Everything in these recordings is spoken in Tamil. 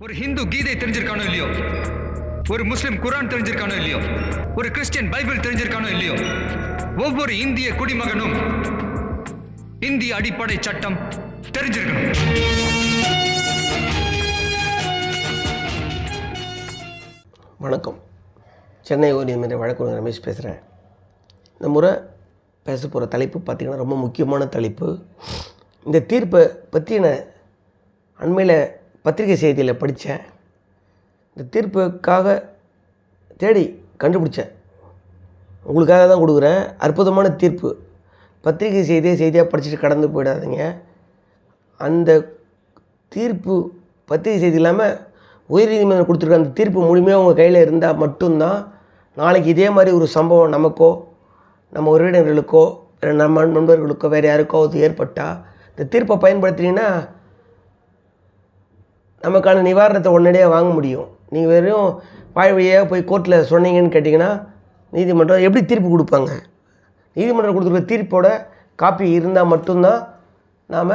ஒரு ஹிந்து கீதை தெரிஞ்சிருக்கானோ இல்லையோ? ஒரு முஸ்லிம் குரான் தெரிஞ்சிருக்கானோ இல்லையோ? ஒரு கிறிஸ்டியன் பைபிள் தெரிஞ்சிருக்கானோ இல்லையோ? ஒவ்வொரு இந்திய குடிமகனும் இந்திய அடிப்படை சட்டம் தெரிஞ்சிருக்கணும். வணக்கம். சென்னை உயர்நீதிமன்ற வழக்கறிஞர் ரமேஷ் பேசுகிறேன் இந்த முறை பேச போகிற தலைப்பு பார்த்திங்கன்னா ரொம்ப முக்கியமான தலைப்பு. இந்த தீர்ப்பை பற்றின அண்மையில் பத்திரிகை செய்தியில் படித்தேன். இந்த தீர்ப்புக்காக தேடி கண்டுபிடிச்சேன் உங்களுக்காக தான் கொடுக்குறேன். அற்புதமான தீர்ப்பு. பத்திரிகை செய்தியை செய்தியாக படிச்சுட்டு கடந்து போயிடாதீங்க. அந்த தீர்ப்பு பத்திரிகை செய்தி இல்லாமல் உயர்நீதிமன்றம் கொடுத்துருக்க அந்த தீர்ப்பு முழுமையாக உங்கள் கையில் இருந்தால் மட்டும்தான் நாளைக்கு இதே மாதிரி ஒரு சம்பவம் நமக்கோ நம்ம உறவினர்களுக்கோ நம்ம நண்பர்களுக்கோ வேறு யாருக்கோ அது ஏற்பட்டால் இந்த தீர்ப்பை பயன்படுத்தினீங்கன்னா நமக்கான நிவாரணத்தை உடனடியாக வாங்க முடியும். நீங்கள் வெறும் வாய் வழியாக போய் கோர்ட்டில் சொன்னீங்கன்னு கேட்டிங்கன்னா நீதிமன்றம் எப்படி தீர்ப்பு கொடுப்பாங்க? நீதிமன்றம் கொடுத்துருக்க தீர்ப்போட காப்பி இருந்தால் மட்டும்தான் நாம்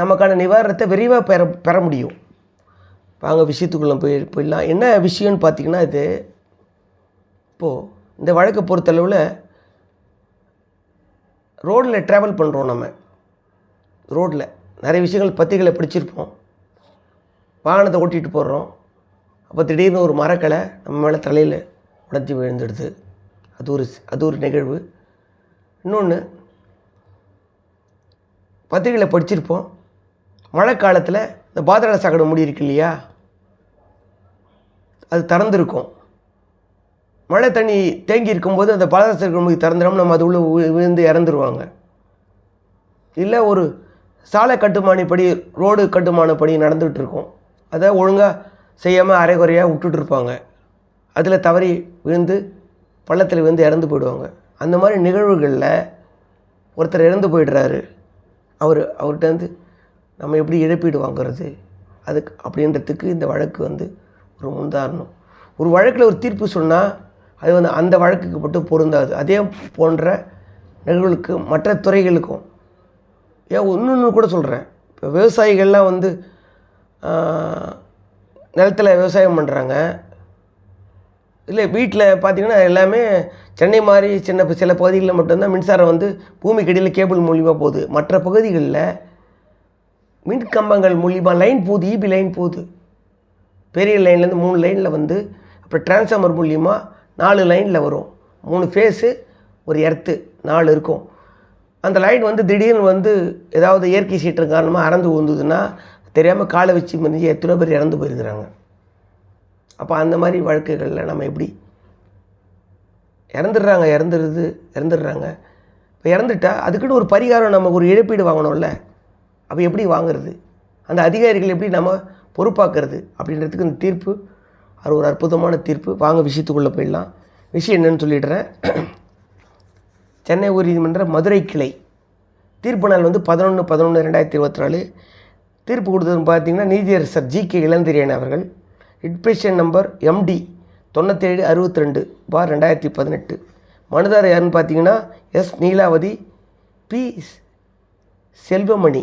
நமக்கான நிவாரணத்தை விரைவாக பெற பெற முடியும். வாங்க விஷயத்துக்குள்ளே போய் போயிடலாம். என்ன விஷயம்னு பார்த்தீங்கன்னா இது இப்போது இந்த வழக்கை பொறுத்தளவில் ரோட்டில் ட்ராவல் பண்ணுறோம் நம்ம. ரோட்டில். நிறைய விஷயங்கள் பத்திரிகைகளை படிச்சிருப்போம். வாகனத்தை ஓட்டிகிட்டு போடுறோம் அப்போ திடீர்னு ஒரு மரக்கலை நம்ம மேலே தலையில் உடஞ்சி விழுந்துடுது. அது ஒரு அது ஒரு நிகழ்வு. இன்னொன்று பத்திரிகையில் படிச்சிருப்போம். மழை காலத்தில் இந்த பாதாள சாக்கடை முடி இருக்கு இல்லையா? அது திறந்துருக்கும். மழை தண்ணி தேங்கி இருக்கும்போது அந்த பாதரசாக்கடை முடி திறந்துடாமல் நம்ம அது உள்ளே விழுந்து இறந்துருவாங்க. இல்லை ஒரு சாலை கட்டுமானப்படி ரோடு கட்டுமானப்படி நடந்துகிட்டு இருக்கும் அதை ஒழுங்காக செய்யாமல் அரைகுறையாக விட்டுட்டுருப்பாங்க அதில் தவறி விழுந்து பள்ளத்தில் விழுந்து இறந்து போயிடுவாங்க. அந்த மாதிரி நிகழ்வுகளில் ஒருத்தர் இறந்து போயிடுறாரு. அவர் அவர்கிட்ட வந்து நம்ம எப்படி இழப்பீடு வாங்குறது? அதுக்கு அப்படின்றதுக்கு இந்த வழக்கு வந்து ஒரு முன்தாரணம். ஒரு வழக்கில் ஒரு தீர்ப்பு சொன்னால் அது வந்து அந்த வழக்குக்கு மட்டும் பொருந்தாது. அதே போன்ற நிகழ்வுகளுக்கு மற்ற துறைகளுக்கும் ஏன் ஒன்று கூட சொல்கிறேன் இப்போ விவசாயிகள்லாம் வந்து நிலத்தில் விவசாயம் பண்ணுறாங்க இல்லை வீட்டில் பார்த்தீங்கன்னா எல்லாமே சென்னை மாதிரி சின்ன சில பகுதிகளில் மட்டும்தான் மின்சாரம் வந்து பூமிக்கு இடையில் கேபிள் மூலிமா போகுது. மற்ற பகுதிகளில் மின் கம்பங்கள் மூலிமா லைன் போகுது ஈபி லைன் போகுது. பெரிய லைன்லேருந்து மூணு லைனில் வந்து அப்புறம் டிரான்ஸ்ஃபார்மர் மூலிமா நாலு லைனில் வரும். மூணு ஃபேஸு ஒரு எர்த்து நாலு இருக்கும். அந்த லைட் வந்து திடீர்னு வந்து ஏதாவது இயற்கை சீற்றம் காரணமாக அறந்து வந்ததுன்னா தெரியாமல் காலை வச்சு மதிஞ்சு எத்தனை பேர் இறந்து போயிருக்கிறாங்க. அப்போ அந்த மாதிரி வழக்குகளில் நம்ம எப்படி இறந்துடுறாங்க இறந்துடுது இறந்துடுறாங்க. இப்போ இறந்துட்டா அதுக்குன்னு ஒரு பரிகாரம் நம்ம ஒரு இழப்பீடு வாங்கணும்ல. அப்போ எப்படி வாங்குறது? அந்த அதிகாரிகள் எப்படி நம்ம பொறுப்பாக்குறது? அப்படின்றதுக்கு இந்த தீர்ப்பு அது ஒரு அற்புதமான தீர்ப்பு. வாங்க விஷயத்துக்குள்ளே போயிடலாம். விஷயம் என்னன்னு சொல்லிடுறேன். சென்னை உயர்நீதிமன்ற மதுரை கிளை. தீர்ப்பு நாள் வந்து பதினொன்று பதினொன்று ரெண்டாயிரத்தி இருபத்தி நாலு தீர்ப்பு கொடுத்ததுன்னு பார்த்தீங்கன்னா நீதியரசர் ஜி கே இளந்திரியன் அவர்கள். இட்பேஷன் நம்பர் எம்டி தொண்ணூற்றேழு அறுபத்தி ரெண்டு பார் ரெண்டாயிரத்தி பதினெட்டு. மனுதாரர் யாருன்னு பார்த்தீங்கன்னா எஸ் நீலாவதி பி செல்வமணி.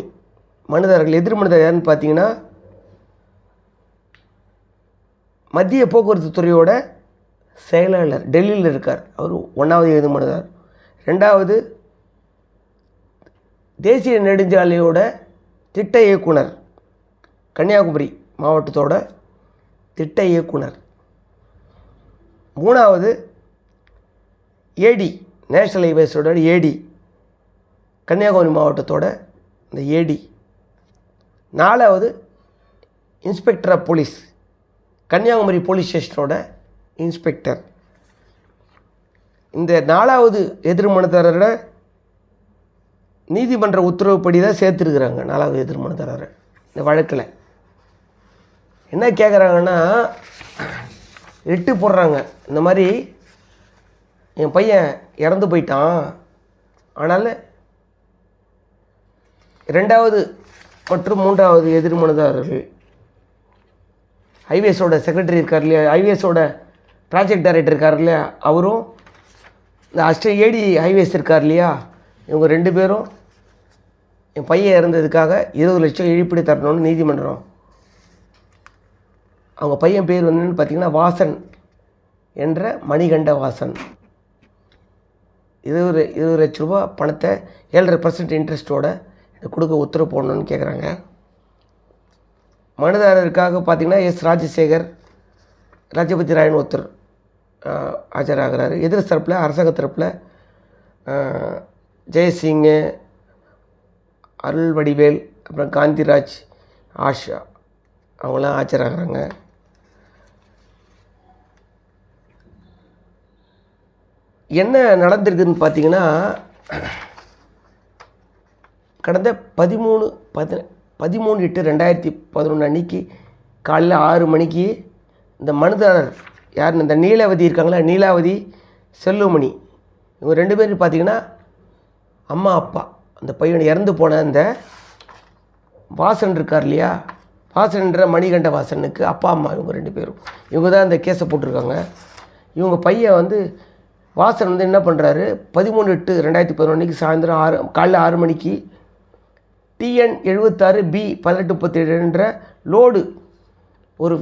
மனுதாரர்கள் எதிர் மனுதாரர் யாருன்னு பார்த்தீங்கன்னா மத்திய போக்குவரத்து துறையோட செயலாளர் டெல்லியில் இருக்கார். அவர் ஒன்றாவது எழுது மனுதார் ரெண்டாவது தேசிய நெடுஞ்சாலையோட திட்ட இயக்குனர் கன்னியாகுமரி மாவட்டத்தோட திட்ட இயக்குனர். மூணாவது ஏடி நேஷனல் ஹைவேஸோட ஏடி கன்னியாகுமரி மாவட்டத்தோட இந்த ஏடி. நாலாவது inspector of police Kanyakumari police ஸ்டேஷனோட inspector. இந்த நாலாவது எதிர்மனதாரரை நீதிமன்ற உத்தரவுப்படி தான் சேர்த்துருக்குறாங்க நாலாவது எதிர்மனதாரரை இந்த வழக்கில். என்ன கேட்குறாங்கன்னா எட்டு போடுறாங்க. இந்த மாதிரி என் பையன் இறந்து போயிட்டான். ஆனால் ரெண்டாவது மற்றும் மூன்றாவது எதிர்மனதாரர்கள் ஹைவேஸோட செக்ரட்டரி இருக்கார் இல்லையா ஹைவேஸோட ப்ராஜெக்ட் டைரக்டர் இருக்கார் இல்லையா அவரும் இந்த அஷ்ட ஏடி ஹைவேஸ் இருக்கார் இல்லையா? இவங்க ரெண்டு பேரும் என் பையன் இறந்ததுக்காக இருபது லட்சம் இழிப்பீடு தரணும்னு நீதிமன்றம். அவங்க பையன் பேர் வந்து பார்த்திங்கன்னா பார்த்தீங்கன்னா வாசன் என்ற மணிகண்ட வாசன் இருபது இருபது லட்ச ரூபா பணத்தை ஏழரை பர்சன்ட் இன்ட்ரெஸ்ட்டோட கொடுக்க உத்தரவு போடணும்னு கேட்குறாங்க மனுதாரருக்காக பார்த்தீங்கன்னா எஸ் ராஜசேகர் ராஜபதி ராயன் ஒருத்தர். ஆஜராகிறாரு. எதிர் தரப்பில் அரசாங்க தரப்பில் ஜெயசிங்கு அருள் வடிவேல் அப்புறம் காந்திராஜ் ஆஷா அவங்களாம் ஆஜராகிறாங்க. என்ன நடந்திருக்குதுன்னு பார்த்தீங்கன்னா கடந்த பதிமூணு பதி பதிமூணு எட்டு ரெண்டாயிரத்தி பதினொன்று அன்னைக்கு காலையில் ஆறு மணிக்கு இந்த மனுதாரர் யார் இந்த நீலாவதி இருக்காங்களா? நீலாவதி செல்லுமணி. இவங்க ரெண்டு பேரும் பார்த்தீங்கன்னா அம்மா அப்பா. அந்த பையன் இறந்து போன அந்த வாசன் இருக்கார் இல்லையா? வாசன்ற மணிகண்ட வாசனுக்கு அப்பா அம்மா இவங்க ரெண்டு பேரும். இவங்க தான் இந்த கேஸை போட்டிருக்காங்க. இவங்க பையன் வந்து வாசன் வந்து என்ன பண்ணுறாரு பதிமூணு எட்டு ரெண்டாயிரத்தி பதினொன்றுக்கு சாயந்தரம் ஆறு காலைல ஆறு மணிக்கு டிஎன் எழுபத்தாறு பி பதினெட்டு முப்பத்தேழுன்ற லோடு ஒரு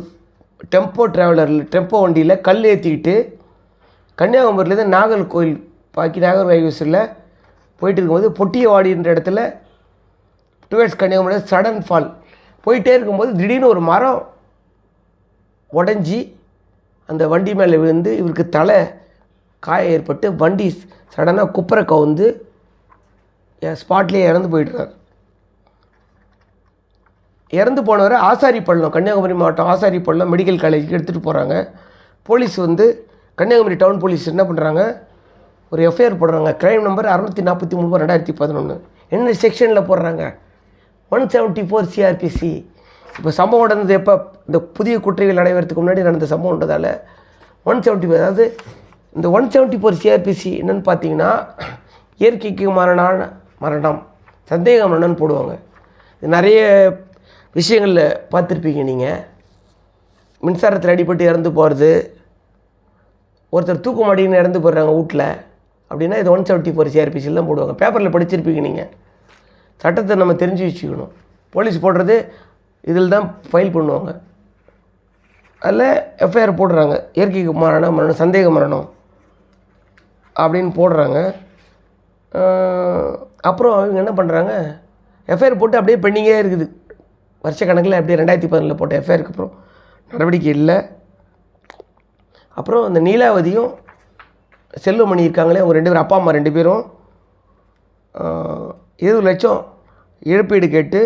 டெம்போ ட்ராவலரில் டெம்போ வண்டியில் கல் ஏற்றிக்கிட்டு கன்னியாகுமரியிலேருந்து நாகர்கோயில் பாக்கி நாகர்கோயில் போயிட்டு இருக்கும்போது பொட்டியவாடின்ற இடத்துல டுவர்ட்ஸ் கன்னியாகுமரி சடன் ஃபால் போயிட்டே இருக்கும்போது திடீர்னு ஒரு மரம் உடஞ்சி அந்த வண்டி மேலே விழுந்து இவருக்கு தலை காயம் ஏற்பட்டு வண்டி சடனாக குப்புற கவுந்து ஸ்பாட்லேயே இறந்து போயிட்டுறாரு இறந்து போனவரை ஆசாரிப்பள்ளம் கன்னியாகுமரி மாவட்டம் ஆசாரிப்பள்ளம் மெடிக்கல் காலேஜுக்கு எடுத்துகிட்டு போகிறாங்க போலீஸ் வந்து கன்னியாகுமரி டவுன் போலீஸ் என்ன பண்ணுறாங்க ஒரு எஃப்ஐஆர் போடுறாங்க. க்ரைம் நம்பர் அறுநூற்றி நாற்பத்தி மூணு ரெண்டாயிரத்தி பதினொன்று என்ன செக்ஷனில் போடுறாங்க? ஒன் செவன்ட்டி ஃபோர் சிஆர்பிசி இப்போ சம்பவம் நடந்தது எப்போ? இந்த புதிய குற்றவியல் நடைபெறதுக்கு முன்னாடி நடந்த சம்பவம்ன்றதால ஒன் செவன்ட்டி ஃபோர் அதாவது இந்த ஒன் செவன்ட்டி ஃபோர் சிஆர்பிசி என்னென்னு பார்த்தீங்கன்னா இயற்கைக்கு மரணான மரணம் சந்தேக மரணம்னு போடுவாங்க. இது நிறைய விஷயங்களில் பார்த்துருப்பீங்க நீங்கள் மின்சாரத்தில் அடிபட்டு இறந்து போகிறது ஒருத்தர் தூக்கு மாட்டின்னு இறந்து போடுறாங்க வீட்டில் அப்படின்னா இது ஒன் செவன்ட்டி ஃபோர் சிஆர்பிசியில் போடுவாங்க. பேப்பரில் படிச்சிருப்பீங்க நீங்கள் சட்டத்தை நம்ம தெரிஞ்சு வச்சுக்கணும். போலீஸ் போடுறது இதில் தான் ஃபைல் பண்ணுவாங்க அதில் எஃப்ஐஆர் போடுறாங்க. இயற்கைக்கு மரணம் மரணம் சந்தேக மரணம் அப்படின்னு போடுறாங்க. அப்புறம் அவங்க என்ன பண்ணுறாங்க எஃப்ஐஆர் போட்டு அப்படியே பெண்டிங்கே இருக்குது. வருஷக்கணக்கில் அப்படியே ரெண்டாயிரத்தி பதினொன்றில் போட்ட எஃப்ஐஆருக்கு அப்புறம் நடவடிக்கை இல்லை. அப்புறம் இந்த நீலாவதியும் செல்வமணி இருக்காங்களே அவங்க ரெண்டு பேரும் அப்பா அம்மா ரெண்டு பேரும். இருபது லட்சம் இழப்பீடு கேட்டு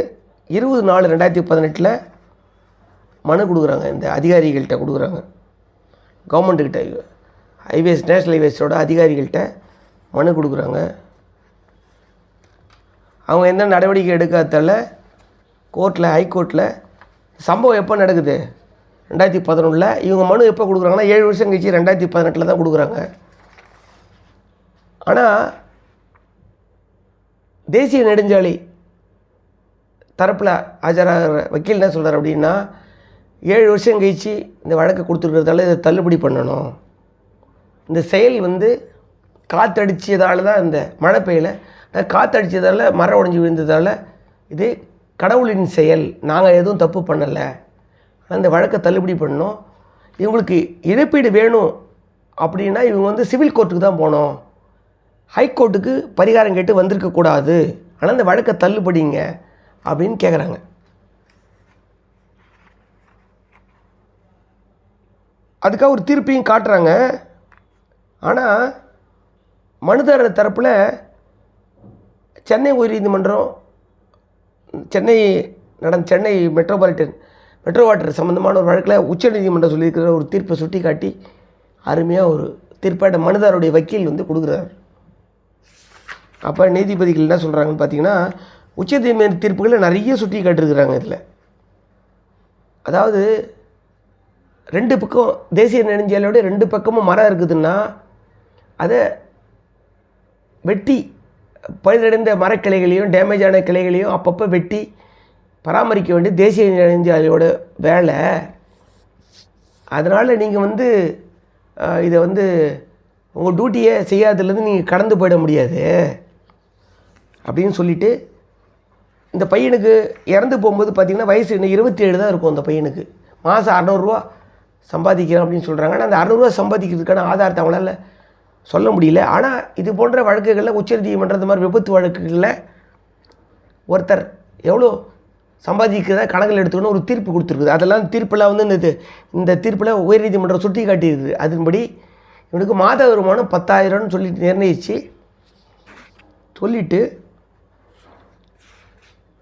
இருபது நாலு ரெண்டாயிரத்தி பதினெட்டில் மனு கொடுக்குறாங்க. இந்த அதிகாரிகள்கிட்ட கொடுக்குறாங்க. கவர்மெண்ட்டுக்கிட்ட ஹைவேஸ் நேஷ்னல் ஹைவேஸோட அதிகாரிகள்கிட்ட மனு கொடுக்குறாங்க. அவங்க எந்த நடவடிக்கை எடுக்காதால கோர்ட்டில் ஹைகோர்ட்டில் சம்பவம் எப்போ நடக்குது? ரெண்டாயிரத்தி பதினொன்றில் இவங்க மனு எப்போ கொடுக்குறாங்கன்னா ஏழு வருஷம் கழிச்சு ரெண்டாயிரத்தி பதினெட்டில் தான் கொடுக்குறாங்க. ஆனால் தேசிய நெடுஞ்சாலை தரப்பில் ஆஜராகிற வக்கீல் என்ன சொல்கிறார் அப்படின்னா ஏழு வருஷம் கழிச்சு இந்த வழக்கை கொடுத்துருக்கிறதால இதை தள்ளுபடி பண்ணணும். இந்த செயல் வந்து காற்றடிச்சதால தான் இந்த மழை பெய்யல. அதாவது காற்றடிச்சதால மரம் உடஞ்சி விழுந்ததால் இது கடவுளின் செயல் நாங்கள் எதுவும் தப்பு பண்ணலை. அந்த வழக்கை தள்ளுபடி பண்ணோம் இவங்களுக்கு இழப்பீடு வேணும் அப்படின்னா இவங்க வந்து சிவில் கோர்ட்டுக்கு தான் போகணும். ஹைகோர்ட்டுக்கு பரிகாரம் கேட்டு வந்திருக்கக்கூடாது ஆனால் இந்த வழக்கை தள்ளுபடிங்க அப்படின்னு கேட்குறாங்க அதுக்காக ஒரு தீர்ப்பையும் காட்டுறாங்க. ஆனால் மனுதாரர் தரப்பில் சென்னை உயர்நீதிமன்றம் சென்னை நடந்த சென்னை மெட்ரோபாலிட்டன் மெட்ரோ வாட்டர் சம்மந்தமான ஒரு வழக்கில் உச்சநீதிமன்றம் சொல்லியிருக்கிற ஒரு தீர்ப்பை சுட்டி காட்டி அருமையாக ஒரு தீர்ப்பாட்ட மனுதாருடைய வக்கீல் வந்து கொடுக்குறாரு. அப்போ நீதிபதிகள் என்ன சொல்கிறாங்கன்னு பார்த்தீங்கன்னா உச்சநீதிமன்ற தீர்ப்புகளை நிறைய சுட்டி காட்டிருக்கிறாங்க இதில். அதாவது ரெண்டு பக்கம் தேசிய நெடுஞ்சாலையோட ரெண்டு பக்கமும் மரம் இருக்குதுன்னா அதை வெட்டி பழுதடைந்த மரக்கிளைகளையும் டேமேஜான கிளைகளையும் அப்பப்போ வெட்டி பராமரிக்க வேண்டிய தேசிய நெடுஞ்சாலையோட வேலை. அதனால் நீங்கள் வந்து இதை வந்து உங்கள் டியூட்டியை செய்யாததுலேருந்து நீங்கள் கடந்து போயிட முடியாது. அப்படின்னு சொல்லிட்டு இந்த பையனுக்கு இறந்து போகும்போது பார்த்திங்கன்னா வயசு இன்னும் இருபத்தி ஏழு தான் இருக்கும் அந்த பையனுக்கு. மாதம் அறநூறுரூவா சம்பாதிக்கிறேன் அப்படின்னு சொல்கிறாங்க ஆனால் அந்த அறநூறுவா சம்பாதிக்கிறதுக்கான ஆதாரத்தை அவங்களால சொல்ல முடியல. ஆனால் இது போன்ற வழக்குகளில் உச்சநீதிமன்றம் இந்த மாதிரி விபத்து வழக்குகளில் ஒருத்தர் எவ்வளோ சம்பாதிக்கிறதா கணக்கில் எடுத்துக்கணும் ஒரு தீர்ப்பு கொடுத்துருக்குது. அதெல்லாம் தீர்ப்பெல்லாம் வந்து இந்த இந்த தீர்ப்பில் உயர்நீதிமன்றம் சுட்டி காட்டியிருக்குது அதன்படி இவனுக்கு மாத வருமானம் பத்தாயிரம்னு சொல்லி நிர்ணயித்து சொல்லிட்டு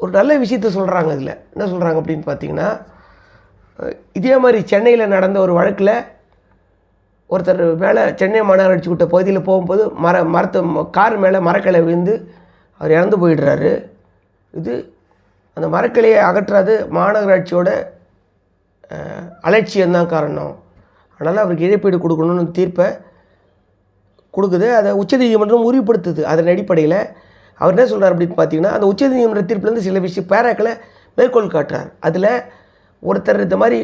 ஒரு நல்ல விஷயத்த சொல்கிறாங்க இதில் என்ன சொல்கிறாங்க அப்படின்னு பார்த்தீங்கன்னா இதே மாதிரி சென்னையில் நடந்த ஒரு வழக்கில் ஒருத்தர் மேலே சென்னை மாநகராட்சி விட்ட பகுதியில் போகும்போது மர மரத்தை கார் மேலே மரக்கிளை விழுந்து அவர் இறந்து போயிடுறாரு. இது அந்த மரக்கிளையை அகற்றாது மாநகராட்சியோட அலட்சியம் அலட்சியம்தான் காரணம். அதனால் அவருக்கு இழப்பீடு கொடுக்கணும்னு தீர்ப்பை கொடுக்குது. அதை உச்சநீதிமன்றம் உறுதிப்படுத்துது அதன் அடிப்படையில். அவர் என்ன சொல்கிறார் அப்படின்னு பார்த்தீங்கன்னா அந்த உச்சநீதிமன்ற தீர்ப்புலேருந்து சில விஷயம் பேராக்களை மேற்கோள் காட்டுறார். அதில் ஒருத்தர் இந்த மாதிரி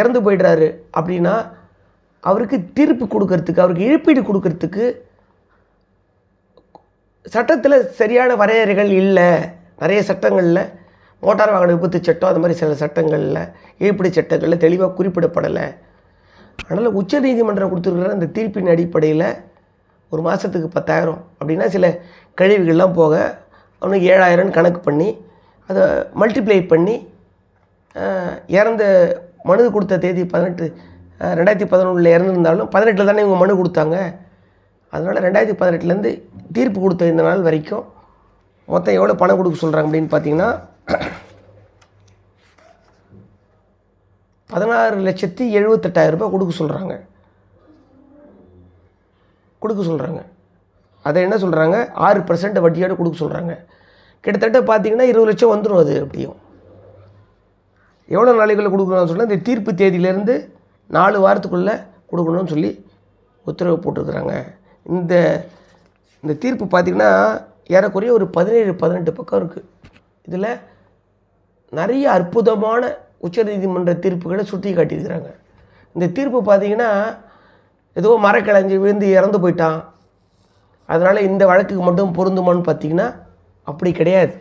இறந்து போயிடுறாரு அப்படின்னா அவருக்கு தீர்ப்பு கொடுக்கறதுக்கு அவருக்கு இழப்பீடு கொடுக்கறதுக்கு சட்டத்தில் சரியான வரையறைகள் இல்லை. நிறைய சட்டங்களில் மோட்டார் வாகன விபத்து சட்டம் அந்த மாதிரி சில சட்டங்களில் இழப்பீடு சட்டங்களில் தெளிவாக குறிப்பிடப்படலை. அதனால் உச்சநீதிமன்றம் கொடுத்துருக்குற அந்த தீர்ப்பின் அடிப்படையில் ஒரு மாதத்துக்கு பத்தாயிரம் அப்படின்னா சில கழிவுகள்லாம் போக அவனுக்கு ஏழாயிரம்னு கணக்கு பண்ணி அதை மல்டிப்ளை பண்ணி இறந்த மனு கொடுத்த தேதி பதினெட்டு ரெண்டாயிரத்தி பதினொன்றில் இறந்துருந்தாலும் பதினெட்டில் தானே இவங்க மனு கொடுத்தாங்க. அதனால் ரெண்டாயிரத்தி பதினெட்டுலேருந்து தீர்ப்பு கொடுத்த இந்த நாள் வரைக்கும் மொத்தம் எவ்வளோ பணம் கொடுக்க சொல்கிறாங்க அப்படின்னு பார்த்தீங்கன்னா பதினாறு லட்சத்தி எழுபத்தெட்டாயிரம் ரூபாய் கொடுக்க சொல்கிறாங்க கொடுக்க சொல்கிறாங்க அதை என்ன சொல்கிறாங்க ஆறு பர்சன்ட் வட்டியோட கொடுக்க சொல்கிறாங்க கிட்டத்தட்ட பார்த்தீங்கன்னா இருபது லட்சம் வந்துடும் அது அப்படியும். எவ்வளோ நாளைக்குள்ளே கொடுக்கணும்னு சொன்னால் இந்த தீர்ப்பு தேதியிலேருந்து நாலு வாரத்துக்குள்ளே கொடுக்கணும்னு சொல்லி உத்தரவு போட்டிருக்கிறாங்க. இந்த இந்த தீர்ப்பு பார்த்திங்கன்னா ஏறக்குறைய ஒரு பதினேழு பதினெட்டு பக்கம் இருக்குது இதில் நிறைய அற்புதமான உச்சநீதிமன்ற தீர்ப்புகளை சுட்டி காட்டியிருக்கிறாங்க. இந்த தீர்ப்பு பார்த்திங்கன்னா ஏதோ மரக்கிழஞ்சி விழுந்து இறந்து போயிட்டான். அதனால் இந்த வழக்குக்கு மட்டும் பொருந்துமான்னு பார்த்தீங்கன்னா அப்படி கிடையாது.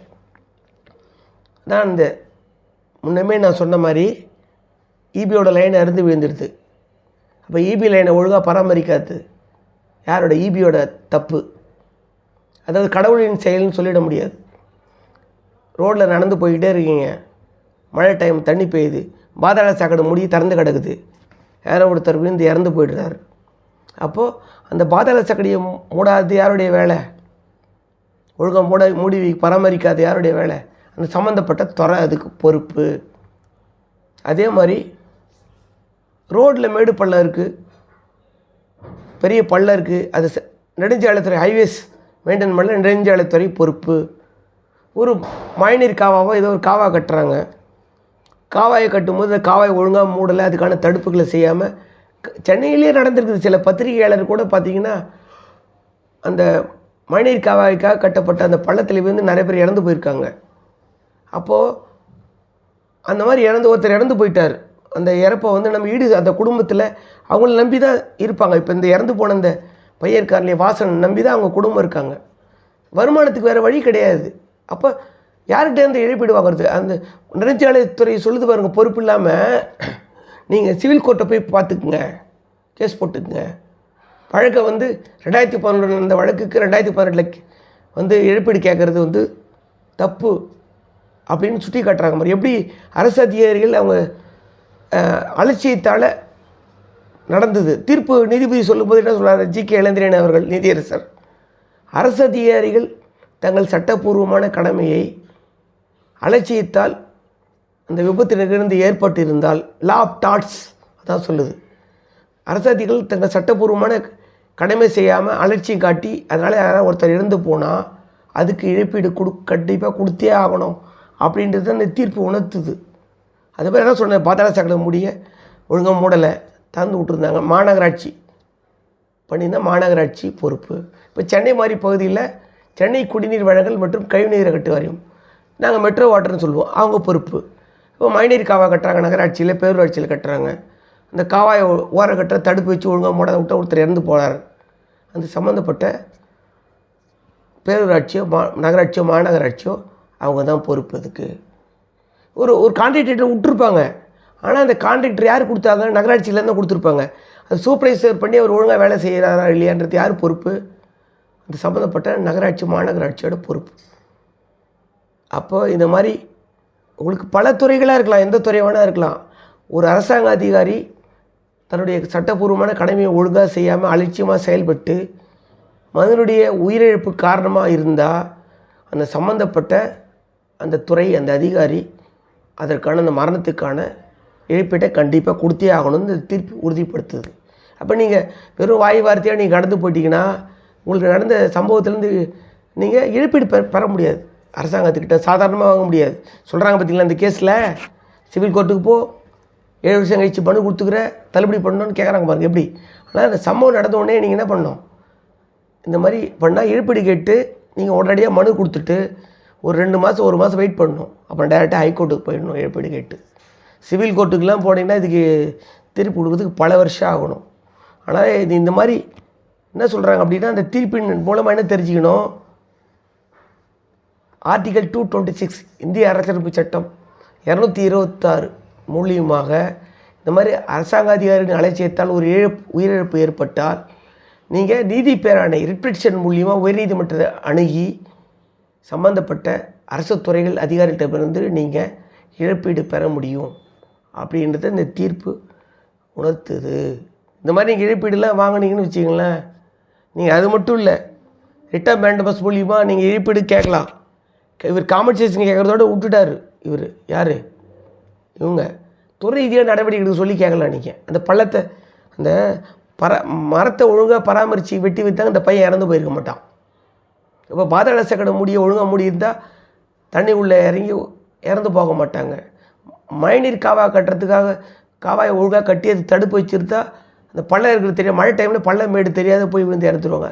தான் இந்த முன்னமே நான் சொன்ன மாதிரி ஈபியோட லைன் அறுந்து விழுந்துடுது அப்போ ஈபி லைனை ஒழுங்காக பராமரிக்காது யாரோட? ஈபியோட தப்பு. அதாவது கடவுளின் செயல்னு சொல்லிட முடியாது. ரோட்டில் நடந்து போய்கிட்டே இருக்கீங்க. மழை டைம் தண்ணி பெய்யுது. பாதாள சாக்கடை முடி திறந்து கிடக்குது. யாரோ ஒருத்தர் விழுந்து இறந்து போயிடுறார். அப்போது அந்த பாதாள சாக்கடையை மூடாது யாருடைய வேலை? ஒழுங்காக மூட மூடி பராமரிக்காது யாருடைய வேலை? அந்த சம்மந்தப்பட்ட துறை அதுக்கு பொறுப்பு. அதே மாதிரி ரோட்டில் மேடு பள்ளம் இருக்குது பெரிய பள்ளம் இருக்குது அது ச- நெடுஞ்சாலைத்துறை ஹைவேஸ் மெயின்டைன் பண்ணல. நெடுஞ்சாலைத்துறை பொறுப்பு. ஒரு மழைநீர் காவாவோ ஏதோ ஒரு காவா கட்டுறாங்க. காவாயை கட்டும்போது அந்த காவாயை ஒழுங்காக மூடலை. அதுக்கான தடுப்புகளை செய்யாமல் சென்னையிலேயே நடந்திருக்குது. சில பத்திரிகையாளர் கூட பார்த்திங்கன்னா அந்த மழைநீர் காவாய்க்காக கட்டப்பட்ட அந்த பள்ளத்தில் வந்து நிறைய பேர் இறந்து போயிருக்காங்க. அப்போது அந்த மாதிரி இறந்து ஒருத்தர் இறந்து போயிட்டார். அந்த இறப்பை வந்து நம்ம ஈடு அந்த குடும்பத்தில் அவங்கள நம்பி தான் இருப்பாங்க. இப்போ இந்த இறந்து போன இந்த பையன் இருக்கார்லையே வாசன் நம்பி தான் அவங்க குடும்பம் இருக்காங்க. வருமானத்துக்கு வேறு வழி கிடையாது. அப்போ யார்கிட்ட அந்த இழப்பீடு வாங்குறது? அந்த நெடுஞ்சாலைத்துறை சொல்லுது பாருங்க பொறுப்பு இல்லாமல் நீங்கள் சிவில் கோர்ட்டை போய் பார்த்துக்குங்க கேஸ் போட்டுக்குங்க. வழக்கை வந்து ரெண்டாயிரத்தி பதினொன்று அந்த வழக்குக்கு ரெண்டாயிரத்தி பதினெட்டில் வந்து இழப்பீடு கேட்குறது வந்து தப்பு அப்படின்னு சுட்டி காட்டுறாங்க மாதிரி எப்படி அரசு அதிகாரிகள் அவங்க அலட்சியத்தால் நடந்தது. தீர்ப்பு நீதிபதி சொல்லும்போது என்ன சொல்கிறார் ஜி. கே. இளந்திரன் அவர்கள் நீதியரசர். அரசு அதிகாரிகள் தங்கள் சட்டப்பூர்வமான கடமையை அலட்சியத்தால் அந்த விபத்திலிருந்து ஏற்பட்டிருந்தால் லா ஆஃப் டாட்ஸ் அதான் சொல்லுது. அரசாதிகள் தங்கள் சட்டப்பூர்வமான கடமை செய்யாமல் அலட்சியம் காட்டி அதனால் யாராவது ஒருத்தர் இறந்து போனால் அதுக்கு இழப்பீடு கொடு கண்டிப்பாக கொடுத்தே ஆகணும். அப்படின்றது அந்த தீர்ப்பு உணர்த்துது. அது மாதிரி என்ன சொன்னேன்? பாதாள சாக்கடை முடிய ஒழுங்காக மூடலை. திறந்து விட்டுருந்தாங்க. மாநகராட்சி. பண்ணினா மாநகராட்சி பொறுப்பு. இப்போ சென்னை மாதிரி பகுதியில் சென்னை குடிநீர் வழங்கல் மற்றும் கழிவுநீர் அகட்டு வாரியம். நாங்கள் மெட்ரோ வாட்டர்னு சொல்லுவோம். அவங்க பொறுப்பு. இப்போ மழைநீர் காவா கட்டுறாங்க. நகராட்சியில் பேரூராட்சியில் கட்டுறாங்க. அந்த காவாயை ஓ- ஓர கட்டுற தடுப்பு வச்சு ஒழுங்காக மூட விட்டு ஒருத்தர் இறந்து போனார். அந்த சம்மந்தப்பட்ட பேரூராட்சியோ மா நகராட்சியோ மாநகராட்சியோ அவங்க தான் பொறுப்பு அதுக்கு. ஒரு ஒரு கான்ட்ராக்டர் விட்டுருப்பாங்க. ஆனால் அந்த கான்ட்ராக்டர் யார் கொடுத்தாங்க நகராட்சியிலேருந்து தான் கொடுத்துருப்பாங்க. அது சூப்பர்வைசர் பண்ணி அவர் ஒழுங்காக வேலை செய்கிறாரா இல்லையான்றது யார் பொறுப்பு? அந்த சம்மந்தப்பட்ட நகராட்சி மாநகராட்சியோட பொறுப்பு. அப்போ இந்த மாதிரி உங்களுக்கு பல துறைகளாக இருக்கலாம். எந்த துறை வேணால் இருக்கலாம். ஒரு அரசாங்க அதிகாரி தன்னுடைய சட்டப்பூர்வமான கடமையை ஒழுங்காக செய்யாமல் அலட்சியமாக செயல்பட்டு மனிதனுடைய உயிரிழப்பு காரணமாக இருந்தால் அந்த சம்மந்தப்பட்ட அந்த துறை அந்த அதிகாரி அதற்கான அந்த மரணத்துக்கான இழப்பீட்டை கண்டிப்பாக கொடுத்தே ஆகணும்னு இந்த தீர்ப்பு உறுதிப்படுத்துது. அப்போ நீங்கள் வெறும் வாய் வார்த்தையாக நீங்கள் கடந்து போயிட்டீங்கன்னா உங்களுக்கு நடந்த சம்பவத்துலேருந்து நீங்கள் இழப்பீடு பெற பெற முடியாது. அரசாங்கத்துக்கிட்ட சாதாரணமாக வாங்க முடியாது. சொல்கிறாங்க பார்த்தீங்களா இந்த கேஸில்? சிவில் கோர்ட்டுக்கு போ ஏழு வருஷம் கழிச்சு மனு கொடுத்துக்கிற தள்ளுபடி பண்ணணும்னு கேட்குறாங்க பாருங்க எப்படி? ஆனால் அந்த சம்பவம் நடந்த உடனே நீங்கள் என்ன பண்ணணும்? இந்த மாதிரி பண்ணால் இழப்பீடு கேட்டு நீங்கள் உடனடியாக மனு கொடுத்துட்டு ஒரு ரெண்டு மாதம் ஒரு மாதம் வெயிட் பண்ணணும். அப்புறம் டேரெக்டாக ஹைகோர்ட்டுக்கு போயிடணும் இழப்பீடு கேட்டு. சிவில் கோர்ட்டுக்கெலாம் போனீங்கன்னா இதுக்கு திருப்பி கொடுக்கறதுக்கு பல வருஷம் ஆகணும். ஆனால் இது இந்த மாதிரி என்ன சொல்கிறாங்க அப்படின்னா அந்த தீர்ப்பின் மூலமாக என்ன தெரிஞ்சுக்கணும்? ஆர்டிகல் டூ டுவெண்ட்டி சிக்ஸ் இந்திய அரசியலமைப்பு சட்டம் இரநூத்தி இருபத்தாறு மூலியமாக இந்த மாதிரி அரசாங்க அதிகாரிகளின் அலட்சியத்தால் ஒரு இழப்பு உயிரிழப்பு ஏற்பட்டால் நீங்கள் நீதி பேராணை ரிட்ரிக்ஷன் மூலியமாக உயர்நீதிமன்றத்தை அணுகி சம்பந்தப்பட்ட அரசு துறைகள் அதிகாரிகிட்டமிருந்து நீங்கள் இழப்பீடு பெற முடியும் அப்படின்றத இந்த தீர்ப்பு உணர்த்துது. இந்த மாதிரி நீங்கள் இழப்பீடுலாம் வாங்குனீங்கன்னு வச்சிங்களேன் நீங்கள் அது மட்டும் இல்லை ரிட்டர்ன் பேண்டபஸ் மூலியமாக நீங்கள் இழப்பீடு கேட்கலாம். இவர் காம்பன்சேஷன் கேட்குறதோட விட்டுட்டாரு இவர். யார்? இவங்க. துறை ரீதியாக நடவடிக்கை எடுக்க சொல்லி கேட்கலாம் நீங்கள் அந்த பள்ளத்தை அந்த பர மரத்தை ஒழுங்காக பராமரித்து வெட்டி வைத்தாங்க அந்த பையன் இறந்து போயிருக்க மாட்டான். இப்போ பாதாள சக்கடை முடிய ஒழுங்காக முடியிருந்தால் தண்ணி உள்ளே இறங்கி இறந்து போக மாட்டாங்க. மழைநீர் காவா கட்டுறதுக்காக காவாயை ஒழுங்காக கட்டி அது தடுப்பு வச்சுருந்தா அந்த பள்ளம் இருக்கிறது தெரியாது. மழை டைமில் பள்ளம் மேடு தெரியாத போய் விழுந்து இறந்துருவாங்க.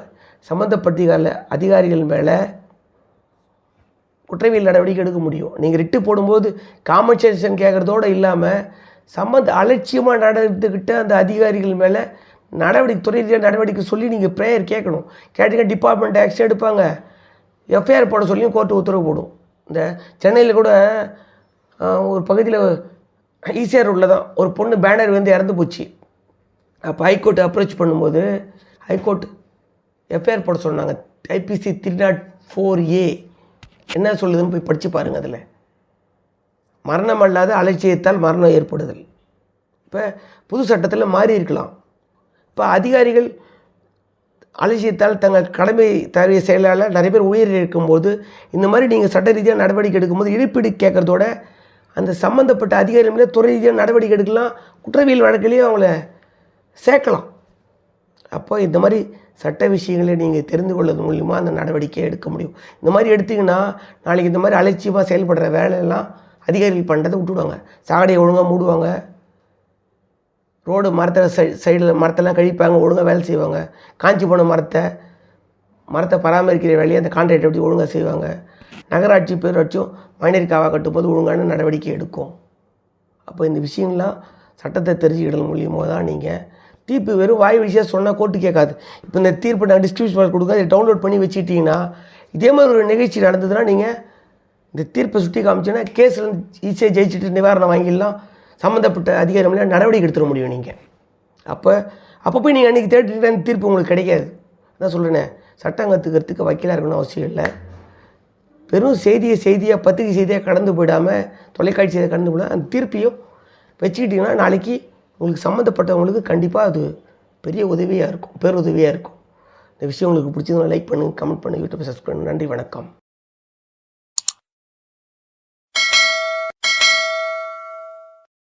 சம்மந்தப்பட்ட அதிகாரிகள் மேலே குற்றவியல் நடவடிக்கை எடுக்க முடியும். நீங்கள் ரிட்டு போடும்போது காம்பன்சேஷன் கேட்குறதோடு இல்லாமல் சம்மந்த அலட்சியமாக நடந்துக்கிட்ட அந்த அதிகாரிகள் மேலே நடவடிக்கை துறை ரீதியாக நடவடிக்கை சொல்லி நீங்கள் ப்ரேயர் கேட்கணும். கேட்டீங்கன்னா டிபார்ட்மெண்ட் ஆக்ஷன் எடுப்பாங்க. எஃப்ஐஆர் போட சொல்லியும் கோர்ட்டு உத்தரவு போடும். இந்த சென்னையில் கூட ஒரு பகுதியில் ஈசிஆர் உள்ள தான். ஒரு பொண்ணு பேனர் வந்து இறந்து போச்சு. அப்போ ஹைகோர்ட் அப்ரோச் பண்ணும்போது ஹைகோர்ட் எஃப்ஐஆர் போட சொன்னாங்க. IPC three naught four A என்ன சொல்லுதுன்னு போய் படித்து பாருங்கள் அதில். மரணம் அல்லாத அலட்சியத்தால் மரணம் ஏற்படுதல். இப்போ புது சட்டத்தில் மாறி இருக்கலாம். இப்போ அதிகாரிகள் அலட்சியத்தால் தங்கள் கடமை தவறிய செயலால் நிறைய பேர் உயிர் இருக்கும்போது இந்த மாதிரி நீங்கள் சட்ட ரீதியாக நடவடிக்கை எடுக்கும்போது இழப்பீடு கேட்குறதோட அந்த சம்மந்தப்பட்ட அதிகாரிகள் மேலே துறை ரீதியாக நடவடிக்கை எடுக்கலாம் குற்றவியல் வழக்கிலையும் அவங்கள சேர்க்கலாம். அப்போ இந்த மாதிரி சட்ட விஷயங்களை நீங்கள் தெரிந்து கொள்வது மூலிமா அந்த நடவடிக்கையை எடுக்க முடியும். இந்த மாதிரி எடுத்தீங்கன்னா நாளைக்கு இந்த மாதிரி அலட்சியமாக செயல்படுற வேலையெல்லாம் அதிகாரிகள் பண்ணுறதை விட்டுடுவாங்க. சாகடையை ஒழுங்காக மூடுவாங்க. ரோடு மரத்தில் சை சைடில் மரத்தெல்லாம் கழிப்பாங்க ஒழுங்காக வேலை செய்வாங்க. காஞ்சி போன மரத்தை மரத்தை பராமரிக்கிற வேலையை அந்த கான்ட்ராக்டர் எப்படி ஒழுங்காக செய்வாங்க. நகராட்சி பேராட்சியும் மழைநீர் காவா கட்டும்போது ஒழுங்கான நடவடிக்கை எடுக்கும். அப்போ இந்த விஷயங்கள்லாம் சட்டத்தை தெரிஞ்சுக்கிடல் மூலியமாக தான் நீங்கள் தீர்ப்பு வெறும் வாய் விஷயம் சொன்னால் கோர்ட்டு கேட்காது. இப்போ இந்த தீர்ப்பு நான் டிஸ்ட்ரிபியூஷன் கொடுக்க அதை டவுன்லோட் பண்ணி வச்சுட்டிங்கன்னா இதே மாதிரி ஒரு நிகழ்ச்சி நடந்ததுன்னா நீங்கள் இந்த தீர்ப்பை சுட்டி காமிச்சோன்னா கேஸில் ஈஸியாக ஜெயிச்சுட்டு நிவாரணம் வாங்கிடலாம். சம்மந்தப்பட்ட அதிகாரி நடவடிக்கை எடுத்துட முடியும் நீங்கள் அப்போ அப்போ போய் நீங்கள் அன்றைக்கி தேடிட்டு அந்த தீர்ப்பு உங்களுக்கு கிடைக்காது. அதான் சொல்கிறேனே சட்டம் கற்றுக்கிறதுக்கு வக்கீலாக இருக்கணும்னு அவசியம் இல்லை. வெறும் செய்தியை செய்தியாக பத்திரிகை செய்தியாக கடந்து போயிடாமல் தொலைக்காட்சி செய்தியை கடந்து போயிடாம அந்த தீர்ப்பையும் வச்சுக்கிட்டிங்கன்னா நாளைக்கு உங்களுக்கு சம்மந்தப்பட்டவங்களுக்கு கண்டிப்பாக அது பெரிய உதவியாக இருக்கும் பேருதவியாக இருக்கும். இந்த விஷயம் உங்களுக்கு பிடிச்சதுன்னா லைக் பண்ணுங்கள் கமெண்ட் பண்ணுங்கள் யூடியூப் சப்ஸ்கிரைப் பண்ணுங்கள் நன்றி வணக்கம்.